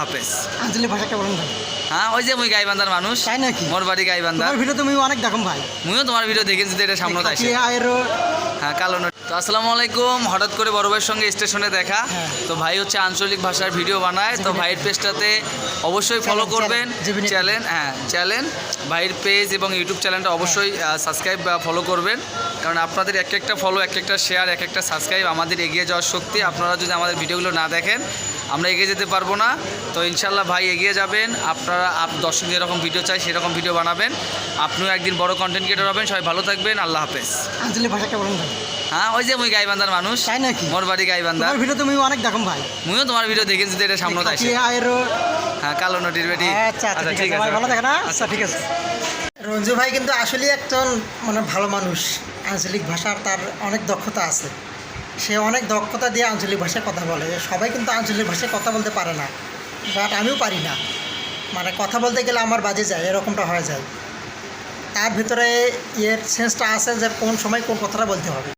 হাফেজ। আঞ্চলিক ভাষা কেমন ভাই হ্যাঁ ওই যে মুই গাইবান্ধার মানুষ। তাই নাকি? মোর বাড়ি গাইবান্ধা তোমার ভিডিও তুমি অনেক ভাই। মুইও তোমার ভিডিও দেখেছি এটা সামনে আসে। হ্যাঁ কালো তো আসসালামু আলাইকুম হঠাৎ করে বড় ভাইয়ের সঙ্গে স্টেশনে দেখা। হ্যাঁ। তো ভাই হচ্ছে আঞ্চলিক ভাষার ভিডিও বানায়। তো ভাইয়ের পেজটাতে অবশ্যই ফলো করবেন। চ্যানেল হ্যাঁ চ্যানেল ভাইয়ের পেজ এবং ইউটিউব চ্যানেলটা অবশ্যই সাবস্ক্রাইব বা ফলো করবেন। কারণ আপনাদের এক একটা ফলো এক একটা শেয়ার এক একটা সাবস্ক্রাইব আমাদের এগিয়ে যাওয়ার শক্তি। আপনারা যদি আমাদের ভিডিওগুলো না দেখেন আমরা এগিয়ে যেতে পারব না। তো ইনশাল্লাহ ভাই এগিয়ে যাবেন। আপনারা আপ দর্শক যেরকম ভিডিও চাই সেরকম ভিডিও বানাবেন। আপনিও একদিন বড় কন্টেন্ট ক্রিয়েটার হবেন। সবাই ভালো থাকবেন। আল্লাহ হাফেজ। আঞ্চলিক ভাষা কেমন হ্যাঁ ওই যে মুই গাইবান্ধার মানুষ। তাই নাকি? মোর বাড়ি গাইবান্ধা। তোমার ভিডিও তুমি অনেক দেখো ভাই। মুইও তোমার ভিডিও দেখেছি যে এটা সামনে আসে। হ্যাঁ কালো নোটির বেটি। আচ্ছা আচ্ছা ঠিক আছে ভাই ভালো থাকে না। আচ্ছা ঠিক আছে। রঞ্জু ভাই কিন্তু আসলে একজন মানে ভালো মানুষ। আঞ্চলিক ভাষার তার অনেক দক্ষতা আছে। সে অনেক দক্ষতা দিয়ে আঞ্চলিক ভাষায় কথা বলে। সবাই কিন্তু আঞ্চলিক ভাষায় কথা বলতে পারে না। বাট আমিও পারি না। মানে কথা বলতে গেলে আমার বাজে যায়, এরকমটা হয়ে যায়। তার ভিতরে ইয়ের সেন্সটা আছে যে কোন সময় কোন কথাটা বলতে হবে।